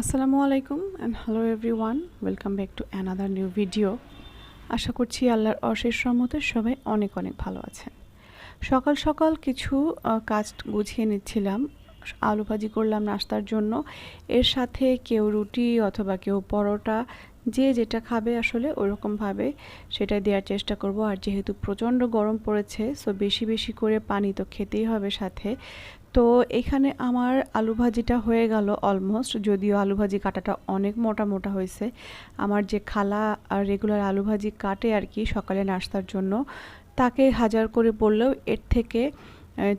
আসসালামু আলাইকুম and hello everyone welcome back to another new video আশা করছি আল্লাহর অশেষ রহমতে সবাই অনেক অনেক ভালো আছেন। সকাল সকাল কিছু কাজ গুছিয়ে নিচ্ছিলাম, আলু ভাজি করলাম নাস্তার জন্য। এর সাথে কেউ রুটি অথবা কেউ পরোটা, যে যেটা খাবে আসলে ওরকমভাবে সেটা দেওয়ার চেষ্টা করব। আর যেহেতু প্রচণ্ড গরম পড়েছে সো বেশি বেশি করে পানি তো খেতেই হবে সাথে। তো এখানে আমার আলু ভাজিটা হয়ে গেল অলমোস্ট যদিও আলু ভাজি কাটাটা অনেক মোটা মোটা হয়েছে। আমার যে খালা আর রেগুলার আলু ভাজি কাটে আর কি সকালে নাস্তার জন্য, তাকে হাজার করে বললেও এর থেকে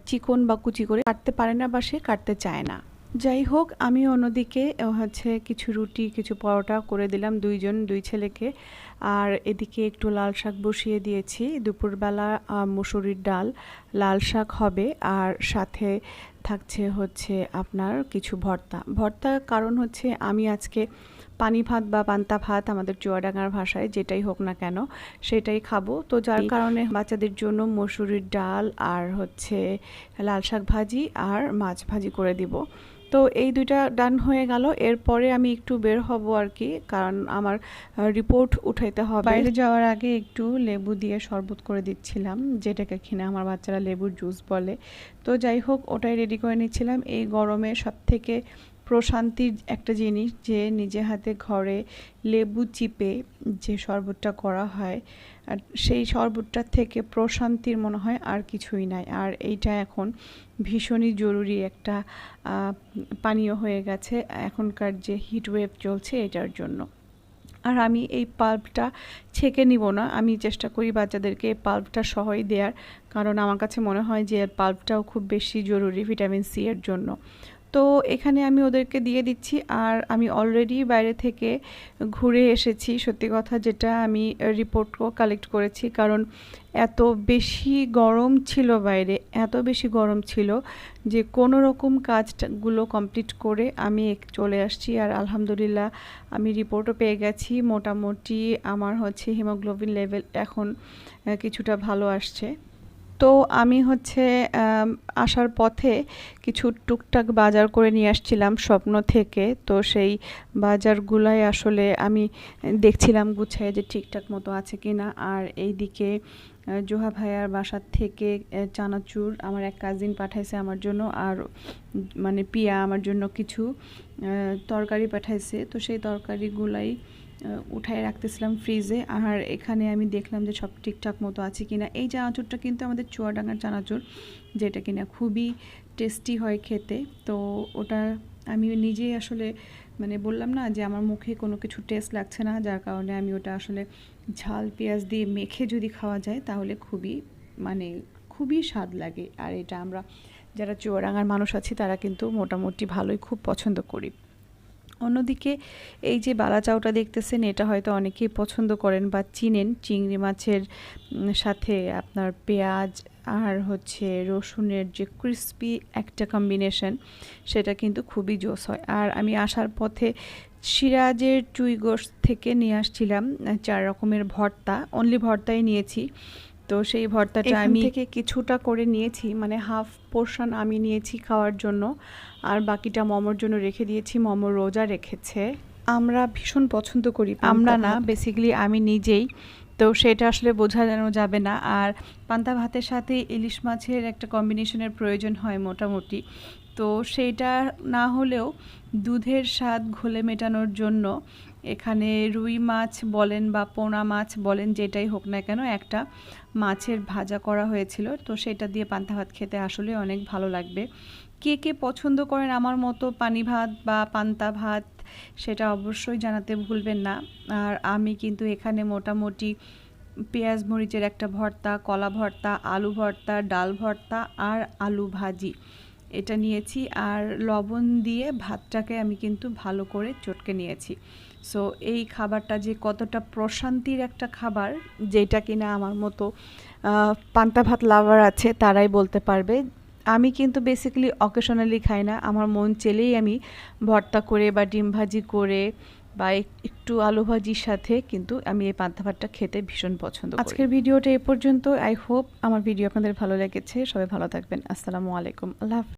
চিকন বা কুচি করে কাটতে পারে না বা সে কাটতে চায় না। যাই হোক, আমি অন্যদিকে হচ্ছে কিছু রুটি, কিছু পরোটা করে দিলাম দুইজন, দুই ছেলেকে। আর এদিকে একটু লাল শাক বসিয়ে দিয়েছি। দুপুরবেলা মুসুরির ডাল, লাল শাক হবে। আর সাথে থাকছে হচ্ছে আপনার কিছু ভর্তা। ভর্তা কারণ হচ্ছে আমি আজকে পানি ভাত বা পান্তা ভাত আমাদের চুয়াডাঙ্গার ভাষায় যেটাই হোক না কেন, সেটাই খাব। তো যার কারণে বাচ্চাদের জন্য মসুরির ডাল আর হচ্ছে লাল শাক ভাজি আর মাছ ভাজি করে দিব। তো এই দুইটা ডান হয়ে গেল। এরপরে আমি একটু বের হব আর কি কারণ আমার রিপোর্ট উঠাইতে হবে। বাইরে যাওয়ার আগে একটু লেবু দিয়ে শরবত করে দিচ্ছিলাম, যেটাকে কিনা আমার বাচ্চারা লেবুর জুস বলে। তো যাই হোক, ওটাই রেডি করে নিচ্ছিলাম। এই গরমে সব থেকে প্রশান্তির একটা জিনিস যে নিজে হাতে ঘরে লেবু চিপে যে শরবতটা করা হয়, আর সেই শরবতটার থেকে প্রশান্তির মনে হয় আর কিছুই নাই। আর এইটা এখন ভীষণই জরুরি একটা পানীয় হয়ে গেছে এখনকার যে হিট ওয়েভ চলছে এটার জন্য। আর আমি এই পাল্পটা ছেঁকে নিব না, আমি চেষ্টা করি বাচ্চাদেরকে এই পাল্পটা সহই দেওয়ার কারণ আমার কাছে মনে হয় যে এর পাল্পটাও খুব বেশি জরুরি ভিটামিন সি এর জন্য। তো এখানে আমি ওদেরকে দিয়ে দিচ্ছি আর আমি অলরেডি বাইরে থেকে ঘুরে এসেছি। সত্যি কথা যেটা আমি রিপোর্টও কালেক্ট করেছি, কারণ এত বেশি গরম ছিল বাইরে, এত বেশি গরম ছিল যে কোনো রকম কাজগুলো কমপ্লিট করে আমি চলে আসছি আর আলহামদুলিল্লাহ আমি রিপোর্টও পেয়ে গেছি। মোটামুটি আমার হচ্ছে হিমোগ্লোবিন লেভেল এখন কিছুটা ভালো আসছে। তো আমি হচ্ছে আসার পথে কিছু টুকটাক বাজার করে নিয়ে আসছিলাম স্বপ্ন থেকে। তো সেই বাজারগুলাই আসলে আমি দেখছিলাম গুছায় যে ঠিকঠাক মতো আছে কি না আর এইদিকে জোহা ভাইয়ার বাসার থেকে চানাচুর আমার এক কাজিন পাঠাইছে আমার জন্য আর মানে পিয়া আমার জন্য কিছু তরকারি পাঠাইছে। তো সেই তরকারিগুলাই উঠায় রাখতেছিলাম ফ্রিজে আর এখানে আমি দেখলাম যে সব ঠিকঠাক মতো আছে কিনা। এই চানাচুরটা কিন্তু আমাদের চুয়াডাঙ্গার চানাচুর, যেটা কিনা খুবই টেস্টি হয় খেতে। তো ওটা আমি নিজেই আসলে মানে বললাম না যে আমার মুখে কোনো কিছু টেস্ট লাগছে না, যার কারণে আমি ওটা আসলে ঝাল পেঁয়াজ দিয়ে মেখে যদি খাওয়া যায় তাহলে খুবই মানে খুবই স্বাদ লাগে। আর এটা আমরা যারা চুয়াডাঙ্গার মানুষ আছি তারা কিন্তু মোটামুটি ভালোই খুব পছন্দ করি। অন্যদিকে এই যে বালাচাওটা দেখতেছেন, এটা হয়তো অনেকেই পছন্দ করেন বা চিনেন। চিংড়ি মাছের সাথে আপনার পেঁয়াজ আর হচ্ছে রসুনের যে ক্রিস্পি একটা কম্বিনেশন সেটা কিন্তু খুবই জোস হয়। আর আমি আসার পথে সিরাজের চুই গোশ থেকে নিয়ে আসছিলাম চার রকমের ভর্তা। অনলি ভর্তাই নিয়েছি। তো সেই ভর্তাটা আমি থেকে কিছুটা করে নিয়েছি মানে হাফ পোর্শন আমি নিয়েছি খাওয়ার জন্য। আর বাকিটা মমোর জন্য রেখে দিয়েছি মমো রোজা রেখেছে। আমরা ভীষণ পছন্দ করি আমরা না বেসিক্যালি আমি নিজেই তো সেটা আসলে বোঝানো যাবে না। আর পান্তা ভাতের সাথে ইলিশ মাছের একটা কম্বিনেশনের প্রয়োজন হয় মোটামুটি। তো সেইটা না হলেও দুধের স্বাদ ঘোলে মেটানোর জন্য এখানে রুই মাছ বলেন বা পোনা মাছ বলেন, যেটাই হোক না কেন, একটা মাছের ভাজা করা হয়েছিল। তো সেটা দিয়ে পান্তা ভাত খেতে আসলে অনেক ভালো লাগবে। কে কে পছন্দ করেন? আমার মতো পানি ভাত বা পান্তা ভাত সেটা অবশ্যই জানাতে ভুলবেন না। আর আমি কিন্তু এখানে মোটামুটি পেঁয়াজ মরিচের একটা ভর্তা, কলা ভর্তা, আলু ভর্তা, ডাল ভর্তা আর আলু ভাজি এটা নিয়েছি। আর লবণ দিয়ে ভাতটাকে আমি কিন্তু ভালো করে চটকে নিয়েছি। সো এই খাবারটা যে কতটা প্রশান্তির একটা খাবার, যেটা কিনা আমার মতো পান্তা ভাত লাভার আছে, তারাই বলতে পারবে। আমি কিন্তু বেসিক্যালি অকেশনালি খাই না। আমার মন চেলেই আমি ভর্তা করে বা ডিম ভাজি করে বা এক- একটু আলু ভাজির সাথে কিন্তু আমি এই পান্তা ভাতটা খেতে ভীষণ পছন্দ করি। আজকের ভিডিওটা এ পর্যন্ত। আই হোপ আমার ভিডিও আপনাদের ভালো লেগেছে। সবাই ভালো থাকবেন। আসসালামু আলাইকুম। আল্লাহ।